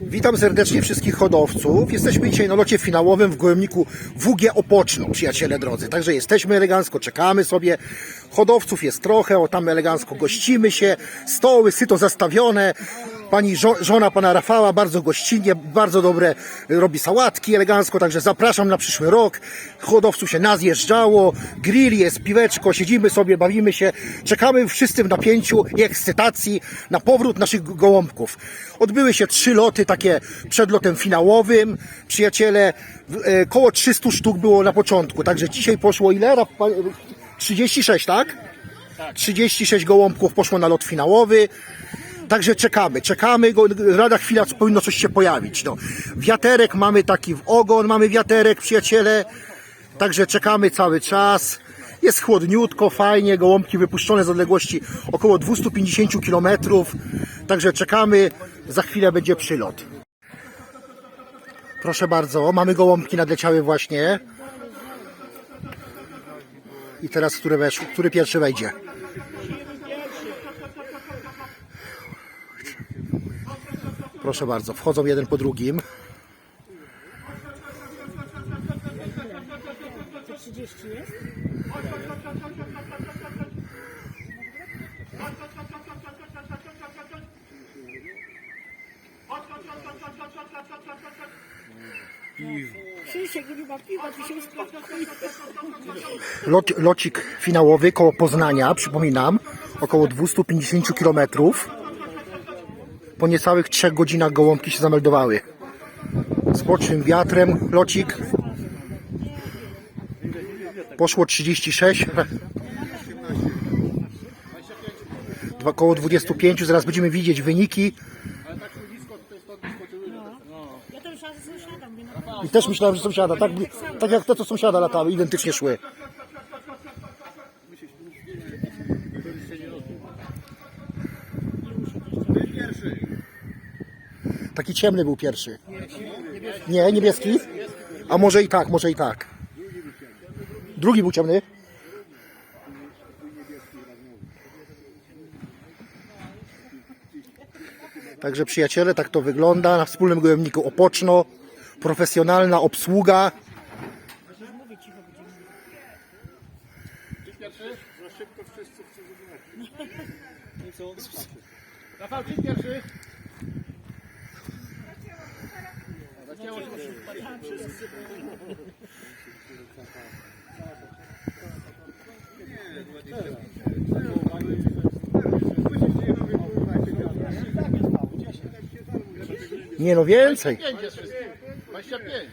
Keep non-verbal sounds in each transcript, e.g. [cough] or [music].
Witam serdecznie wszystkich hodowców. Jesteśmy dzisiaj na locie finałowym w gołębniku WG Opoczno, przyjaciele drodzy. Także jesteśmy elegancko, czekamy sobie. Hodowców jest trochę, o tam elegancko gościmy się. Stoły syto zastawione. Pani żo- żona pana Rafała bardzo gościnnie, bardzo dobre robi sałatki elegancko, także zapraszam na przyszły rok. Hodowców się nazjeżdżało, grill jest, piweczko, siedzimy sobie, bawimy się. Czekamy wszyscy w napięciu i ekscytacji na powrót naszych gołąbków. Odbyły się trzy loty takie przed lotem finałowym. Przyjaciele, e, koło 300 sztuk było na początku, także dzisiaj poszło ile? Raf- pa- 36, tak? 36 gołąbków poszło na lot finałowy. Także czekamy, czekamy, go- rada chwila, powinno coś się pojawić. No. Wiaterek mamy taki w ogon, mamy wiaterek, przyjaciele. Także czekamy cały czas. Jest chłodniutko, fajnie, gołąbki wypuszczone z odległości około 250 km. Także czekamy, za chwilę będzie przylot. Proszę bardzo, mamy gołąbki nadleciały właśnie. I teraz, który, wesz, który pierwszy wejdzie? Proszę bardzo, wchodzą jeden po drugim. To 30 jest? Krzysiek, nie ma piwa, ty się uspokoi. Lot, locik finałowy koło Poznania, przypominam, około 250 km. Po niecałych 3 godzinach gołąbki się zameldowały. Z bocznym wiatrem locik. Poszło 36. Dwa, koło 25, zaraz będziemy widzieć wyniki. I też myślałem, że sąsiada, tak, tak jak te, co sąsiada latały, identycznie szły. Ciemny był pierwszy. Nie, niebieski? A może i tak, może i tak. Drugi był ciemny? Także przyjaciele, tak to wygląda na wspólnym gołębniku Opoczno. Profesjonalna obsługa. Rafał, ty pierwszy. Nie no, więcej. 5 jest wszystkich. 25.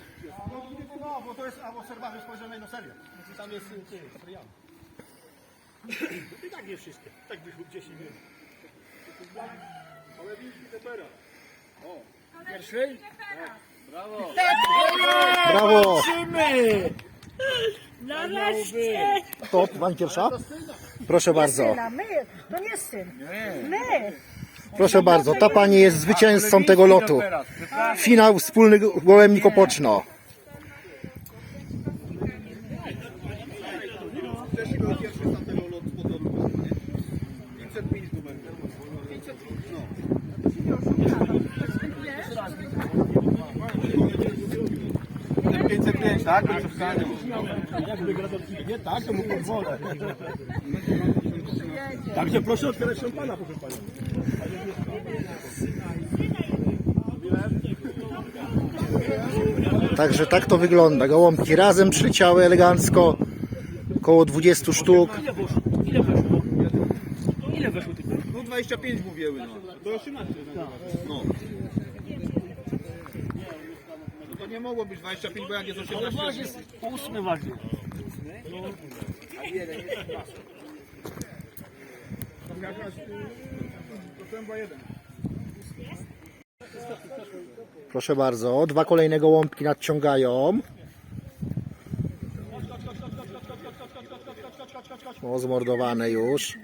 No, bo to jest obserwacja spojrzenia na serię. Tam jest serial. I tak nie wszystkie. Tak byś mógł 10 minut. Ale widzisz tepera. Pierwszy? Brawo. Brawo. Nareszcie! To pani pierwsza? Proszę bardzo. Syna, my, to nie syn. My! Proszę bardzo. Ta pani jest zwycięzcą tego lotu. Finał wspólny gołębnik Opoczno. Też był pierwszy z tamtego lotu z motoru. 505 numer. 505, no. 505, tak? To w stanie. Jakby gra do nie tak, to mu pozwolę. Także proszę otwierać szampana, proszę Panią. Także tak to wygląda. Gołąbki razem przyleciały elegancko. Około 20 sztuk. No 25 mówiły, no. Do 18. No. No to nie mogło być 25, bo jak jest 18. Ósmy ważny. To chyba jeden. Proszę bardzo. Dwa kolejne gołąbki nadciągają. O, zmordowane już.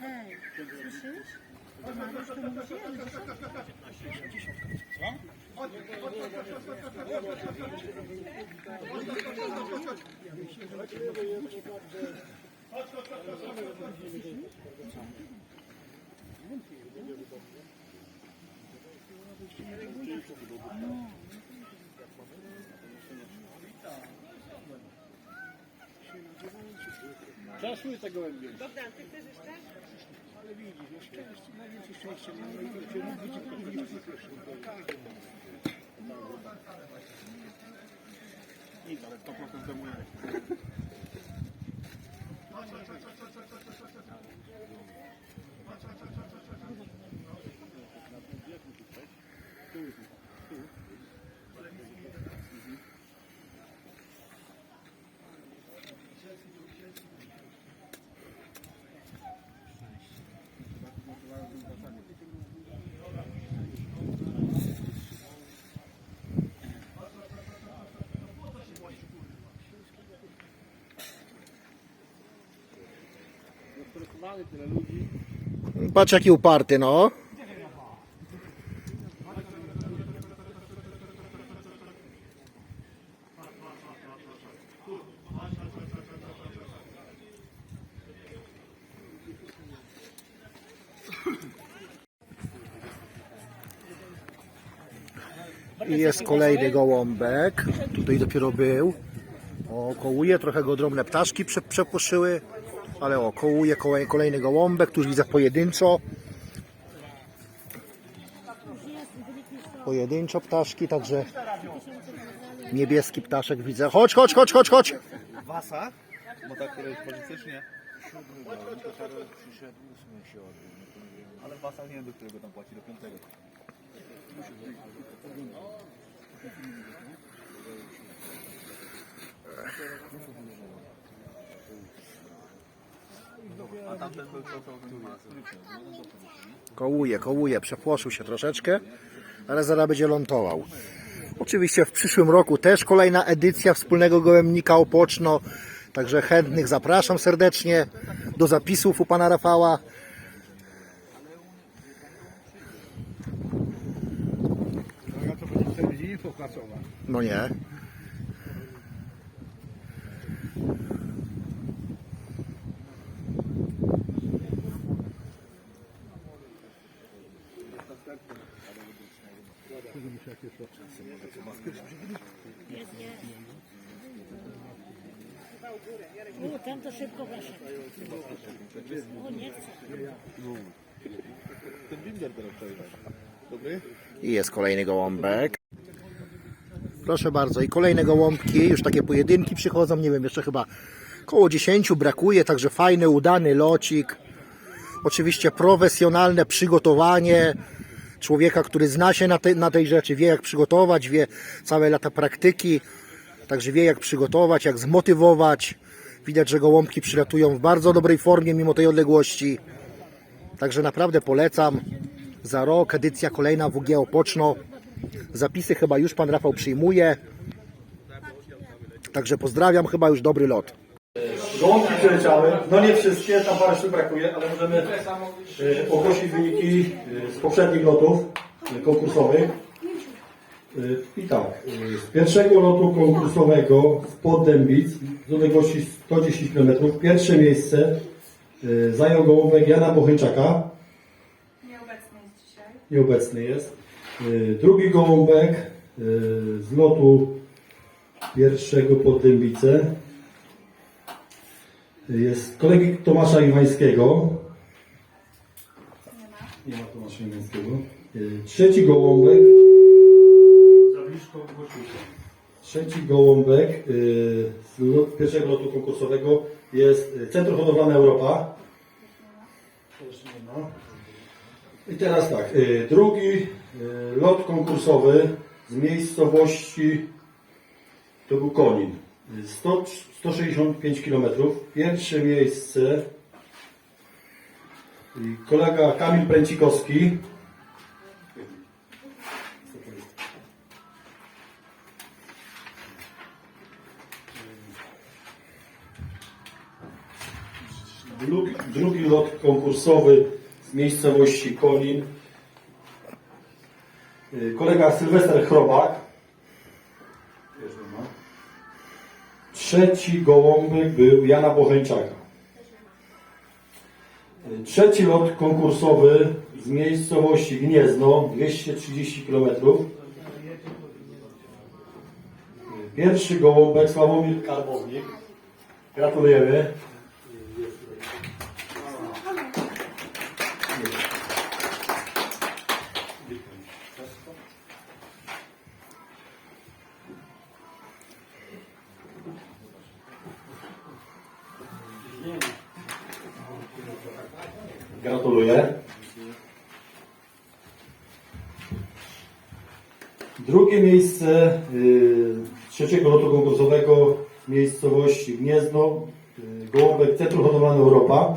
Hej, słyszysz? To Mariusz to mówi, że Przeszły te gołębie. Nic, ale 100% zajmuje. Rozpracowany tyle ludzi. Patrz jaki uparty, no. I jest kolejny gołąbek. Tutaj dopiero był. O, kołuje, trochę go drobne ptaszki prze, przepłoszyły. Ale o, kołuje kolej- kolejny gołąbek, tu już widzę pojedynczo. Pojedynczo ptaszki, także niebieski ptaszek widzę. Chodź, chodź, chodź, chodź, chodź. Wasa? Bo tak politycznie. Ale Wasa nie wiem do którego tam płaci, do piątego. A tamten był Kołuje, kołuje, przepłoszył się troszeczkę, ale zaraz będzie lątował. Oczywiście w przyszłym roku też kolejna edycja wspólnego gołębnika Opoczno, także chętnych zapraszam serdecznie do zapisów u pana Rafała. No ja to będzie 4 dni popracować. Nie. O, ten to szybko weszedł. O, nie chcę. ten Binder teraz przejdzie. Dobry? I jest kolejny gołąbek. Proszę bardzo, i kolejne gołąbki, już takie pojedynki przychodzą, nie wiem, jeszcze chyba koło 10 brakuje, także fajny, udany locik. Oczywiście profesjonalne przygotowanie człowieka, który zna się na, te, na tej rzeczy, wie jak przygotować, wie całe lata praktyki, także wie jak przygotować, jak zmotywować. Widać, że gołąbki przylatują w bardzo dobrej formie mimo tej odległości. Także naprawdę polecam. Za rok edycja kolejna WG Opoczno. Zapisy chyba już pan Rafał przyjmuje. Także pozdrawiam, chyba już dobry lot. Gołąbki przeleciały, no nie wszystkie, tam parę sztuk brakuje, ale możemy e, ogłosić wyniki e, z poprzednich lotów e, konkursowych. E, I tak, e, z pierwszego lotu konkursowego w Poddębic z odległości 110 km pierwsze miejsce e, zajął gołąbek Jana Bochyńczaka, Nieobecny jest dzisiaj. nieobecny jest. E, Drugi gołąbek e, z lotu pierwszego Poddębice jest kolegi Tomasza Iwańskiego. Nie ma Tomasza Iwańskiego. Y, Trzeci gołąbek. Za blisko Trzeci gołąbek y, z pierwszego lotu konkursowego jest y, Centrum Hodowlane Europa. Też nie ma. I teraz tak, drugi lot konkursowy z miejscowości to był Konin. 100, 165 km. Pierwsze miejsce kolega Kamil Pręcikowski. Drugi, lot konkursowy z miejscowości Konin. Kolega Sylwester Chrobak. Trzeci gołąbek był Jana Bocheńczaka. Trzeci lot konkursowy z miejscowości Gniezno, 230 km. Pierwszy gołąbek Sławomir Karbownik. Gratulujemy. Miejsce y, trzeciego lotu konkursowego miejscowości Gniezno, y, Gołąbek Centrum Hodowlane Europa.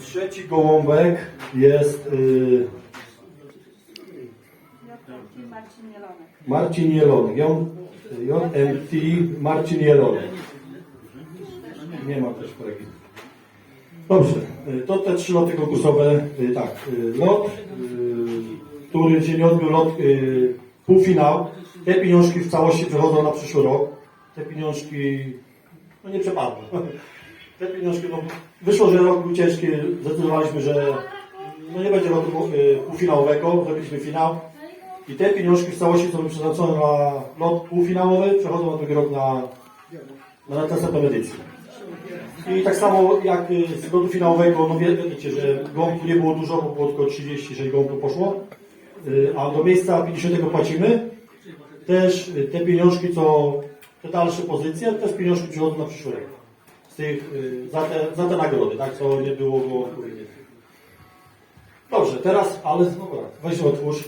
Trzeci gołąbek jest y, Marcin Jelonek. Marcin Jelonek. J- JMT Marcin Jelonek. Nie ma też kolegi. Dobrze, y, to te trzy loty konkursowe. y, Tak, y, lot, y, który się nie odbył, lot półfinał. Te pieniążki w całości przechodzą na przyszły rok. Te pieniążki, no nie przepadły. [laughs] Te pieniążki, no, wyszło, że rok był ciężki. Zdecydowaliśmy, że no nie będzie lotu półfinałowego, zrobiliśmy finał. I te pieniążki w całości są przeznaczone na lot półfinałowy, przechodzą na drugi rok na, na następną edycję. I tak samo jak y, z lotu finałowego, no wie- wiecie, że gąbku nie było dużo, bo było tylko 36 gąbków poszło, y, a do miejsca 50 płacimy. Też y, te pieniążki, co te dalsze pozycje, też pieniążki przychodzą na przyszły rok. Z tych, za, te, za te nagrody, tak, co nie było gąbków. Dobrze, teraz, ale dobra, weź otwórz.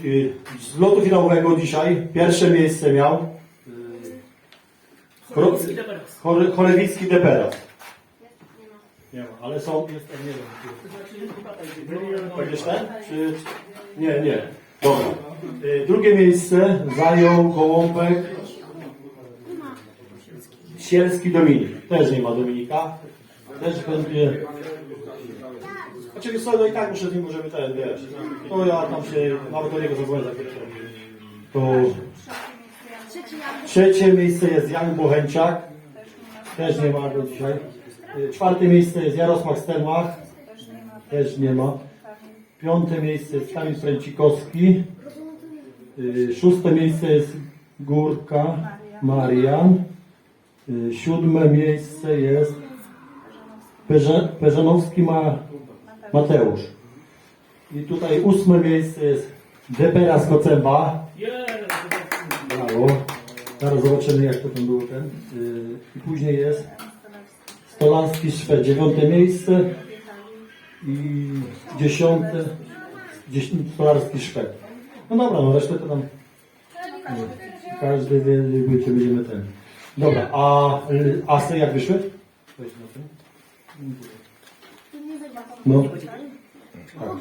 Z lotu finałowego dzisiaj pierwsze miejsce miał Chorowicki Deperas. Nie ma, ale są, jest, nie wiem. Będziesz ten? Czy, nie, nie. Dobra. Y, Drugie miejsce zajął Gołąbek Sielski Dominik. Też nie ma Dominika. Też będzie Oczywiście no i tak muszę z nim możemy ten, wiesz. To ja tam się nawet do niego chwilę. To trzecie miejsce jest Jan Bochęciak. Też nie ma go dzisiaj. Y, Czwarte miejsce jest Jarosław Stelmach. Też nie ma. Piąte miejsce jest Kamil Fręcikowski. Y, Szóste miejsce jest Górka Marian. Y, Siódme miejsce jest Perze- ma Mateusz. I tutaj ósme miejsce jest Depera z Kocęba. Brawo. Zobaczymy jak to tam było ten. Yy, I później jest Stolarski Szwed, dziewiąte miejsce i dziesiąte dziesiąty Szwed. No dobra, no resztę to tam nie, każdy wie, czy będziemy ten. Dobra, a y, asy jak wyszły? No.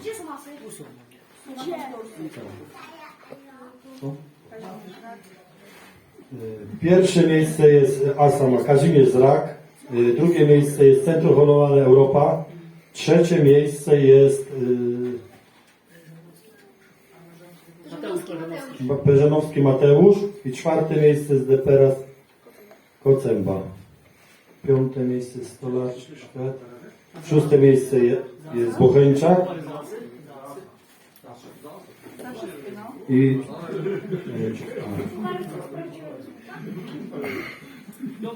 Gdzie są masy? Gdzie? Pierwsze miejsce jest Asa Kazimierz Zrak, y, drugie miejsce jest Centrum Hodowlane Europa, trzecie miejsce jest y, Perzanowski. Mateusz. I czwarte miejsce jest Deperas Kocęba. Piąte miejsce jest Stolarz Szwed, szóste miejsce je- jest Bocheńczak. I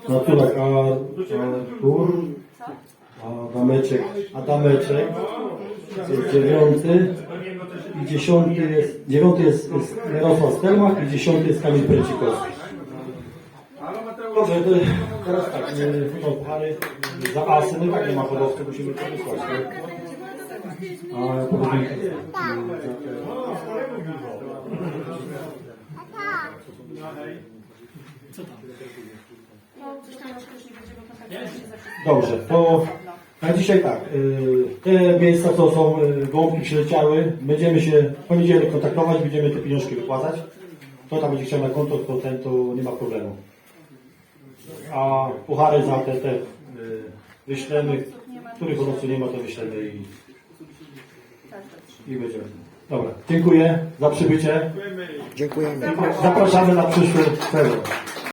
Naturek, a Artur, Adameczek, Adameczek jest dziewiąty. I dziesiąty jest, dziewiąty jest, jest Jarosław Stelmach i dziesiąty jest Kamil Precikowski. Dobrze, to teraz tak, no, pary. Za asy, no tak nie ma hodowcy, musimy to wysłać, tak? A No, coś tam Dobrze, to na dzisiaj tak. y, Te miejsca, co są y, gołąbki przyleciały, będziemy się w poniedziałek kontaktować, będziemy te pieniążki wypłacać. Kto tam będzie chciał na konto, to ten to nie ma problemu. A puchary za te, te y, wyślemy, których po prostu nie ma, to wyślemy i, i będziemy. Dobra, dziękuję za przybycie. Dziękujemy. Zapraszamy na przyszły sezon.